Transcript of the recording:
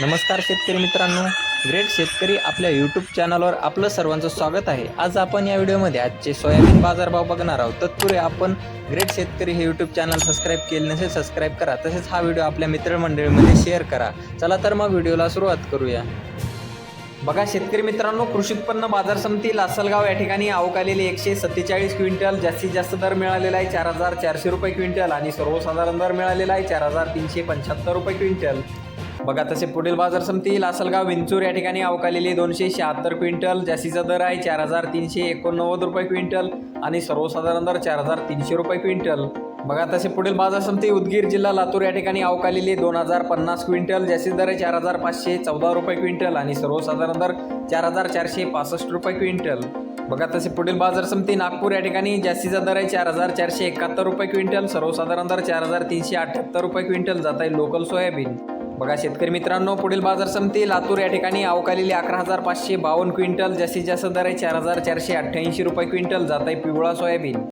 नमस्कार शेतकरी मित्रांनो. ग्रेट शेतकरी आपल्या यूट्यूब चॅनलवर आपलं सर्वांचं स्वागत आहे. आज आपण या व्हिडिओमध्ये आजचे सोयाबीन बाजारभाव बघणार आहोत. तत्पूर्वी आपण ग्रेट शेतकरी हे यूट्यूब चॅनल सबस्क्राईब केले नसेल सबस्क्राईब करा. तसेच हा व्हिडिओ आपल्या मित्रमंडळीमध्ये शेअर करा. चला तर मग व्हिडिओला सुरुवात करूया. बघा शेतकरी मित्रांनो कृषी उत्पन्न बाजार समिती लासलगाव या ठिकाणी अवकालेले एकशे सत्तेचाळीस क्विंटल. जास्तीत जास्त दर मिळालेला आहे चार हजार चारशे रुपये क्विंटल आणि सर्वसाधारण दर मिळालेला आहे चार हजार तीनशे पंच्याहत्तर रुपये क्विंटल. बघा तसे पुढील बाजार समिती लासलगाव विंचूर या ठिकाणी अवकालेली दोनशे शहात्तर क्विंटल जास्तीचा दर आहे चार हजार तीनशे एकोणनव्वद रुपये क्विंटल आणि सर्वसाधारण दर चार हजार तीनशे रुपये क्विंटल. बघा तसे पुढील बाजार समिती उदगीर जिल्हा लातूर या ठिकाणी अवकालेली दोन हजार पन्नास क्विंटल जास्तीत दर आहे चार हजार पाचशे चौदा रुपये क्विंटल आणि सर्वसाधारण दर चार हजार चारशे पासष्ट रुपये क्विंटल. बघा तसे पुढील बाजार समिती नागपूर या ठिकाणी जास्तीचा दर आहे चार हजार चारशे एकाहत्तर रुपये क्विंटल सर्वसाधारण दर चार हजार तीनशे अठ्ठ्याहत्तर रुपये क्विंटल. जात आहे लोकल सोयाबीन. बघा शेतकरी मित्रांनो पुढील बाजार समिती लातूर या ठिकाणी अवकालेली अकरा हजार पाचशे बावन्न क्विंटल जास्तीत जास्त दर आहे चार हजार चारशे अठ्ठ्याऐंशी रुपये क्विंटल जात आहे पिवळा सोयाबीन.